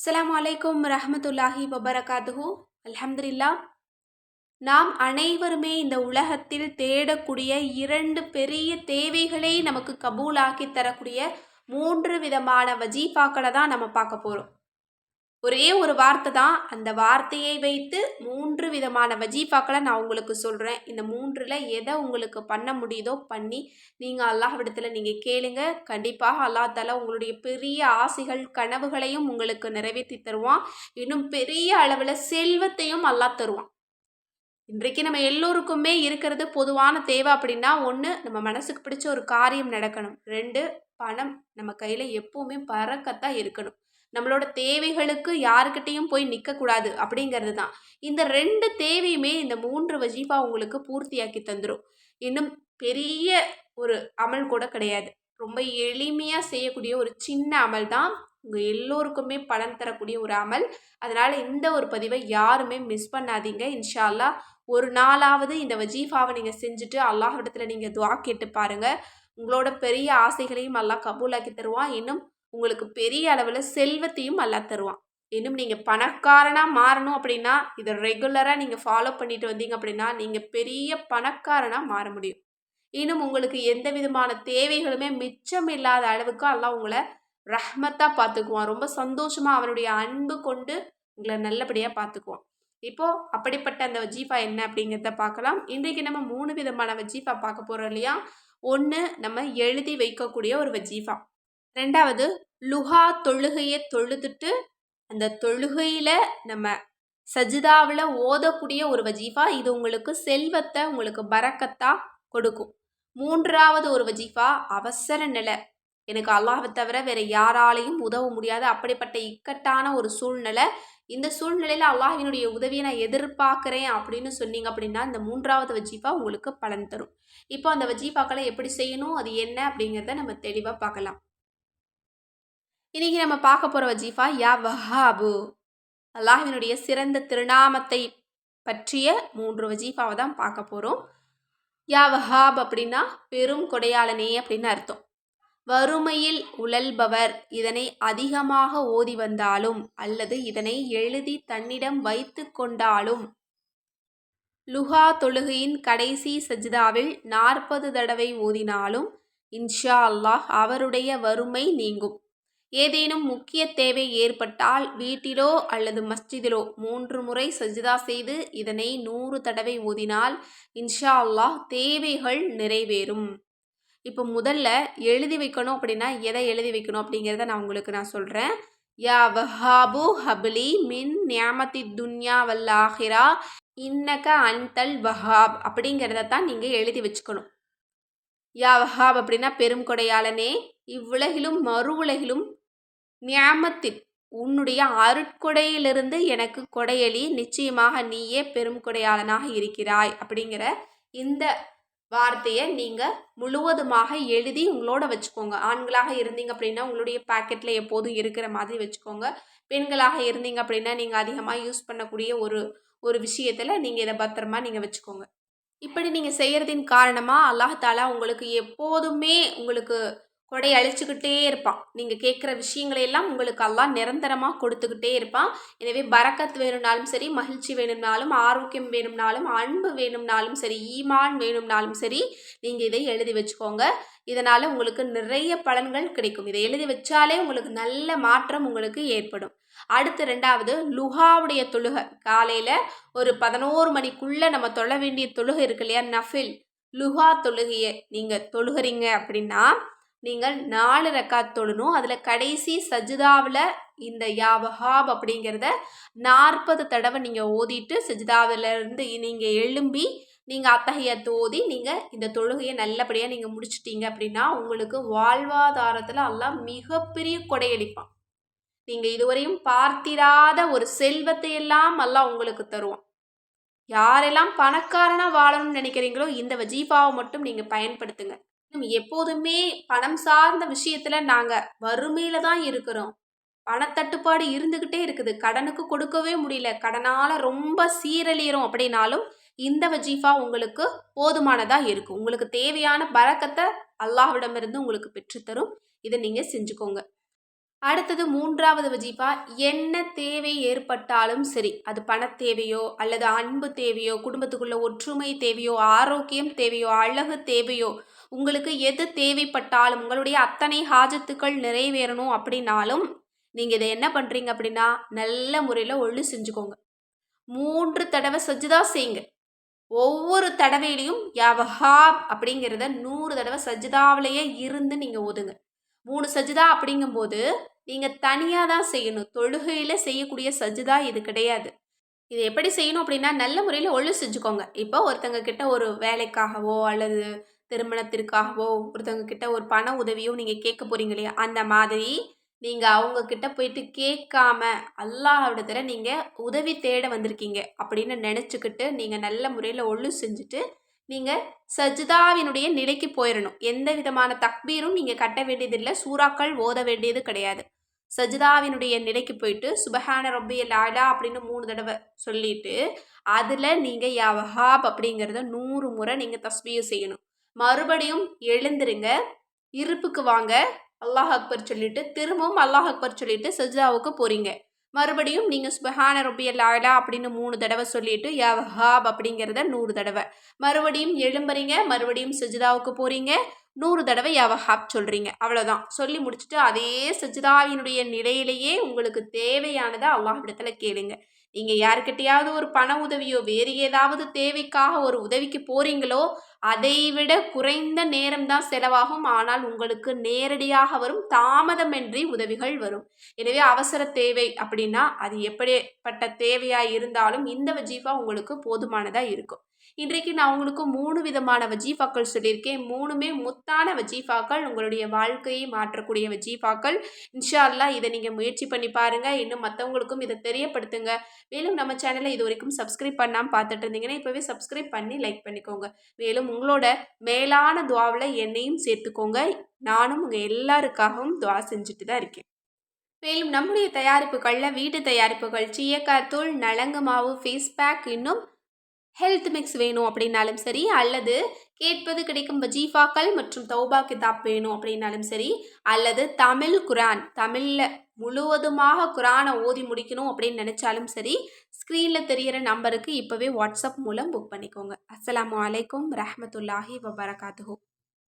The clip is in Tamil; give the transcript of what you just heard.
அஸ்லாம் அலைக்கும் ரஹமத்துல்லாஹி வபரகாத்துஹு. அல்ஹம்துல்லா நாம் அனைவருமே இந்த உலகத்தில் தேடக்கூடிய இரண்டு பெரிய தேவைகளை நமக்கு கபூலாக்கி தரக்கூடிய மூன்று விதமான வஜீஃபாக்களை தான் நம்ம பார்க்க போகிறோம் ஒரே ஒரு வார்த்தை தான். அந்த வார்த்தையை வைத்து மூன்று விதமான வஜீஃபாக்களை நான் உங்களுக்கு சொல்கிறேன் இந்த மூன்றில் எதை உங்களுக்கு பண்ண முடியுதோ பண்ணி நீங்கள் அல்லாஹ்விடத்தில் நீங்கள் கேளுங்க. கண்டிப்பாக அல்லா தாலா உங்களுடைய பெரிய ஆசைகள் கனவுகளையும் உங்களுக்கு நிறைவேற்றி தருவான். இன்னும் பெரிய அளவில் செல்வத்தையும் அல்லாஹ் தருவான். இன்றைக்கு நம்ம எல்லோருக்குமே இருக்கிறது பொதுவான தேவை அப்படின்னா ஒன்று நம்ம மனசுக்கு பிடிச்ச ஒரு காரியம் நடக்கணும். ரெண்டு பணம் நம்ம கையில் எப்போவுமே பறக்கத்தான் இருக்கணும். நம்மளோட தேவைகளுக்கு யாருக்கிட்டேயும் போய் நிற்கக்கூடாது அப்படிங்கிறது தான் இந்த ரெண்டு தேவையுமே இந்த மூன்று வஜீஃபா உங்களுக்கு பூர்த்தியாக்கி தந்துடும் இன்னும் பெரிய ஒரு அமல் கூட கிடையாது. ரொம்ப எளிமையாக செய்யக்கூடிய ஒரு சின்ன அமல் தான். உங்கள் எல்லோருக்குமே பலன் தரக்கூடிய ஒரு அமல். அதனால் இந்த ஒரு பதிவை யாருமே மிஸ் பண்ணாதீங்க. இன்ஷா அல்லாஹ் ஒரு நாளாவது இந்த வஜீஃபாவை நீங்கள் செஞ்சுட்டு அல்லாஹ் இடத்துல நீங்கள் துவா கேட்டு பாருங்கள் உங்களோட பெரிய ஆசைகளையும் எல்லாம் கபூலாக்கி தருவான். இன்னும் உங்களுக்கு பெரிய அளவில் செல்வத்தையும் அல்லா தருவான். இன்னும் நீங்கள் பணக்காரனாக மாறணும் அப்படின்னா இதை ரெகுலராக நீங்கள் ஃபாலோ பண்ணிட்டு வந்தீங்க அப்படின்னா நீங்கள் பெரிய பணக்காரனாக மாற முடியும். இன்னும் உங்களுக்கு எந்த விதமான தேவைகளுமே மிச்சம் இல்லாத அளவுக்கு எல்லாம் உங்களை ரஹ்மத்தாக பார்த்துக்குவான். ரொம்ப சந்தோஷமாக அவனுடைய அன்பு கொண்டு உங்களை நல்லபடியாக பார்த்துக்குவான். இப்போது அப்படிப்பட்ட அந்த வஜீஃபா என்ன அப்படிங்கிறத பார்க்கலாம். இன்றைக்கு நம்ம மூணு விதமான வஜீஃபா பார்க்க போகிறோம் இல்லையா? ஒன்று நம்ம எழுதி வைக்கக்கூடிய ஒரு வஜீஃபா. ரெண்டாவது லுஹா தொழுகையை தொழுதுட்டு அந்த தொழுகையில் நம்ம சஜிதாவில் ஓதக்கூடிய ஒரு வஜீஃபா இது உங்களுக்கு செல்வத்தை உங்களுக்கு பறக்கத்தா கொடுக்கும். மூன்றாவது ஒரு வஜீஃபா அவசர நிலை. எனக்கு அல்லாஹை தவிர வேற யாராலையும் உதவ முடியாது அப்படிப்பட்ட இக்கட்டான ஒரு சூழ்நிலை. இந்த சூழ்நிலையில் அல்லாஹினுடைய உதவியை நான் எதிர்பார்க்குறேன் அப்படின்னு சொன்னீங்க அப்படின்னா இந்த மூன்றாவது வஜீஃபா உங்களுக்கு பலன் தரும். இப்போ அந்த வஜீஃபாக்களை எப்படி செய்யணும் அது என்ன அப்படிங்கிறத நம்ம தெளிவாக பார்க்கலாம். இன்னைக்கு நம்ம பார்க்க போகிற வஜீஃபா யா வஹாபு. அல்லாஹினுடைய சிறந்த திருநாமத்தை பற்றிய மூன்று வஜீஃபாவை தான் பார்க்க போகிறோம் யா வஹாப் அப்படின்னா பெரும் கொடையாளனே அப்படின்னு அர்த்தம். வறுமையில் உழல்பவர் இதனை அதிகமாக ஓதி வந்தாலும் அல்லது இதனை எழுதி தன்னிடம் வைத்து கொண்டாலும். லுஹா தொழுகையின் கடைசி சஜிதாவில் நாற்பது தடவை ஓதினாலும் இன்ஷா அல்லாஹ் அவருடைய வறுமை நீங்கும். ஏதேனும் முக்கிய தேவை ஏற்பட்டால் வீட்டிலோ அல்லது மஸ்ஜிதிலோ மூன்று முறை சஜிதா செய்து இதனை நூறு தடவை ஓதினால் இன்ஷா அல்லாஹ் தேவைகள் நிறைவேறும். இப்போ முதல்ல எழுதி வைக்கணும் அப்படின்னா எதை எழுதி வைக்கணும் அப்படிங்கிறத நான் உங்களுக்கு நான் சொல்கிறேன் யா வஹாபு ஹப்லி மின் நியாமத்தி துன்யா வல்லாஹிரா இன்னக அன்தல் வஹாப் அப்படிங்கிறத தான் நீங்கள் எழுதி வச்சுக்கணும். யா வஹாப் அப்படின்னா பெரும் கொடையாளனே. இவ்வுலகிலும் மறு உலகிலும் நியாமத்தில் உன்னுடைய அருட்கொடையிலிருந்து எனக்கு கொடையளி நிச்சயமாக நீயே பெரும் கொடையாளனாக இருக்கிறாய் அப்படிங்கிற இந்த வார்த்தையை நீங்கள் முழுவதுமாக எழுதி உங்களோட வச்சுக்கோங்க. ஆண்களாக இருந்தீங்க அப்படின்னா உங்களுடைய பாக்கெட்டில் எப்போதும் இருக்கிற மாதிரி வச்சுக்கோங்க. பெண்களாக இருந்தீங்க அப்படின்னா நீங்கள் அதிகமாக யூஸ் பண்ணக்கூடிய ஒரு ஒரு விஷயத்தில் நீங்கள் இதை பத்திரமா நீங்கள் வச்சுக்கோங்க. இப்படி நீங்கள் செய்கிறதின் காரணமாக அல்லாஹாலா உங்களுக்கு எப்போதுமே உங்களுக்கு கொடை அழிச்சுக்கிட்டே இருப்பான். நீங்கள் கேட்குற விஷயங்களையெல்லாம் உங்களுக்கு எல்லாம் நிரந்தரமாக கொடுத்துக்கிட்டே இருப்பான். எனவே பறக்கத் வேணும்னாலும் சரி மகிழ்ச்சி வேணும்னாலும் ஆரோக்கியம் வேணும்னாலும் அன்பு வேணும்னாலும் சரி ஈமான் வேணும்னாலும் சரி நீங்கள் இதை எழுதி வச்சுக்கோங்க. இதனால் உங்களுக்கு நிறைய பலன்கள் கிடைக்கும். இதை எழுதி வச்சாலே உங்களுக்கு நல்ல மாற்றம் உங்களுக்கு ஏற்படும். அடுத்து ரெண்டாவது லுஹாவுடைய தொழுகை. காலையில் ஒரு பதினோரு மணிக்குள்ளே நம்ம தொழ வேண்டிய தொழுகை இருக்கு இல்லையா? நஃபில். லுஹா தொழுகையை நீங்கள் தொழுகிறீங்க அப்படின்னா நீங்கள் நாலு ரெக்காத் தொழணும். அதில் கடைசி சஜிதாவில் இந்த யாவஹாப் அப்படிங்கிறத நாற்பது தடவை நீங்கள் ஓதிட்டு சஜிதாவிலேருந்து நீங்கள் எழும்பி நீங்கள் அத்தகைய தோதி நீங்கள் இந்த தொழுகையை நல்லபடியாக நீங்கள் முடிச்சிட்டீங்க அப்படின்னா உங்களுக்கு வாழ்வாதாரத்தில் எல்லாம் மிகப்பெரிய கொடையளிப்பான். நீங்கள் இதுவரையும் பார்த்திராத ஒரு செல்வத்தை எல்லாம் எல்லாம் உங்களுக்கு தருவான். யாரெல்லாம் பணக்காரனாக வாழணும்னு நினைக்கிறீங்களோ இந்த வஜீஃபாவை மட்டும் நீங்கள் பயன்படுத்துங்க. எப்போதுமே பணம் சார்ந்த விஷயத்துல நாங்க வறுமையில தான் இருக்கிறோம். பணத்தட்டுப்பாடு இருந்துகிட்டே இருக்குது. கடனுக்கு கொடுக்கவே முடியல. கடனால ரொம்ப சீரழியிறோம் அப்படின்னாலும் இந்த வஜீஃபா உங்களுக்கு போதுமானதா இருக்கும் உங்களுக்கு தேவையான பறக்கத்தை அல்லாஹ்விடமிருந்து உங்களுக்கு பெற்றுத்தரும். இதை நீங்க செஞ்சுக்கோங்க. அடுத்தது மூன்றாவது வஜீஃபா என்ன தேவை ஏற்பட்டாலும் சரி. அது பணத் தேவையோ அல்லது அன்பு தேவையோ குடும்பத்துக்குள்ள ஒற்றுமை தேவையோ ஆரோக்கியம் தேவையோ அழகு தேவையோ உங்களுக்கு எது தேவைப்பட்டாலும் உங்களுடைய அத்தனை ஹாஜத்துக்கள் நிறைவேறணும் அப்படின்னாலும் நீங்கள் இதை என்ன பண்ணுறீங்க அப்படின்னா நல்ல முறையில் ஒழு செஞ்சுக்கோங்க. மூன்று தடவை சஜ்ஜிதா செய்யுங்க. ஒவ்வொரு தடவையிலையும் யவஹாப் அப்படிங்கிறத நூறு தடவை சஜிதாவிலேயே இருந்து நீங்கள் ஓதுங்க மூணு சஜிதா அப்படிங்கும்போது நீங்கள் தனியாக தான் செய்யணும். தொழுகையில் செய்யக்கூடிய சஜிதா இது கிடையாது. இது எப்படி செய்யணும் அப்படின்னா நல்ல முறையில் ஒழு செஞ்சுக்கோங்க. இப்போ ஒருத்தங்க கிட்ட ஒரு வேலைக்காகவோ அல்லது திருமணத்திற்காகவோ ஒருத்தவங்க கிட்ட ஒரு பண உதவியோ நீங்கள் கேட்க போகிறீங்க இல்லையா? அந்த மாதிரி நீங்கள் அவங்கக்கிட்ட போயிட்டு கேட்காம அல்லாஹ்விடத்தில் நீங்கள் உதவி தேட வந்திருக்கீங்க அப்படின்னு நினச்சிக்கிட்டு நீங்கள் நல்ல முறையில் ஒழு செஞ்சுட்டு நீங்கள் சஜிதாவினுடைய நிலைக்கு போயிடணும் எந்த விதமான தக்பீரும் நீங்கள் கட்ட வேண்டியதில்லை. சூறாக்கள் ஓத வேண்டியது கிடையாது. சஜிதாவினுடைய நிலைக்கு போயிட்டு சுபஹான ரொப்பியல் லாலா அப்படின்னு மூணு தடவை சொல்லிட்டு அதில் நீங்கள் யா வஹாப் அப்படிங்கிறத நூறு முறை நீங்கள் தஸ்பியும் செய்யணும். மறுபடியும் எழுந்துருங்க. இருப்புக்கு வாங்க. அல்லாஹ் அக்பர் சொல்லிட்டு திரும்பவும் அல்லாஹ் அக்பர் சொல்லிட்டு சஜாவுக்கு போகிறீங்க மறுபடியும் நீங்கள் சுபஹான ரொபியல் ஆலா அப்படின்னு மூணு தடவை சொல்லிட்டு யா வஹாப் அப்படிங்கிறத நூறு தடவை. மறுபடியும் எழும்புறீங்க. மறுபடியும் சஜிதாவுக்கு போகிறீங்க நூறு தடவை யா வஹாப் சொல்கிறீங்க அவ்வளோதான் சொல்லி முடிச்சுட்டு அதே சஜிதாவினுடைய நிலையிலேயே உங்களுக்கு தேவையானதை அல்லாஹ்விடத்தில் கேளுங்க. நீங்கள் யாருக்கிட்டையாவது ஒரு பண உதவியோ வேறு ஏதாவது தேவைக்காக ஒரு உதவிக்கு போகிறீங்களோ அதைவிட குறைந்த நேரம்தான் செலவாகும். ஆனால் உங்களுக்கு நேரடியாக வரும் தாமதமின்றி உதவிகள் வரும். எனவே அவசர தேவை அப்படின்னா அது எப்படிப்பட்ட தேவையாக இருந்தாலும் இந்த வஜீஃபா உங்களுக்கு போதுமானதாக இருக்கும். இன்றைக்கு நான் உங்களுக்கு மூணு விதமான வஜீஃபாக்கள் சொல்லியிருக்கேன். மூணுமே முத்தான வஜீஃபாக்கள். உங்களுடைய வாழ்க்கையை மாற்றக்கூடிய வஜீஃபாக்கள். இன்ஷா அல்லா இதை நீங்கள் முயற்சி பண்ணி பாருங்கள் இன்னும் மற்றவங்களுக்கும் இதை தெரியப்படுத்துங்க. மேலும் நம்ம சேனலை இது வரைக்கும் சப்ஸ்கிரைப் பண்ணாமல் பார்த்துட்டு இருந்தீங்கன்னா இப்போவே சப்ஸ்கிரைப் பண்ணி லைக் பண்ணிக்கோங்க. மேலும் உங்களோட மேலான துவாவில் என்னையும் சேர்த்துக்கோங்க. நானும் உங்கள் எல்லாருக்காகவும் துவா செஞ்சுட்டு தான் இருக்கேன். மேலும் நம்முடைய தயாரிப்புகளில் வீட்டு தயாரிப்புகள் சீயக்காய் தூள் நலங்கு மாவு ஃபேஸ் பேக் இன்னும் ஹெல்த் மிக்ஸ் வேணும் அப்படின்னாலும் சரி அல்லது கேட்பது கிடைக்கும். வஜீஃபாக்கள் மற்றும் தௌபா கிதாப் வேணும் அப்படின்னாலும் சரி அல்லது தமிழ் குரான் தமிழில் முழுவதுமாக குரானை ஓதி முடிக்கணும் அப்படின்னு நினச்சாலும் சரி ஸ்க்ரீனில் தெரிகிற நம்பருக்கு இப்போவே வாட்ஸ்அப் மூலம் புக் பண்ணிக்கோங்க. அஸ்லாம் வலைக்கம் ரஹமத்துல்லாஹி வபரகாத்துஹூ.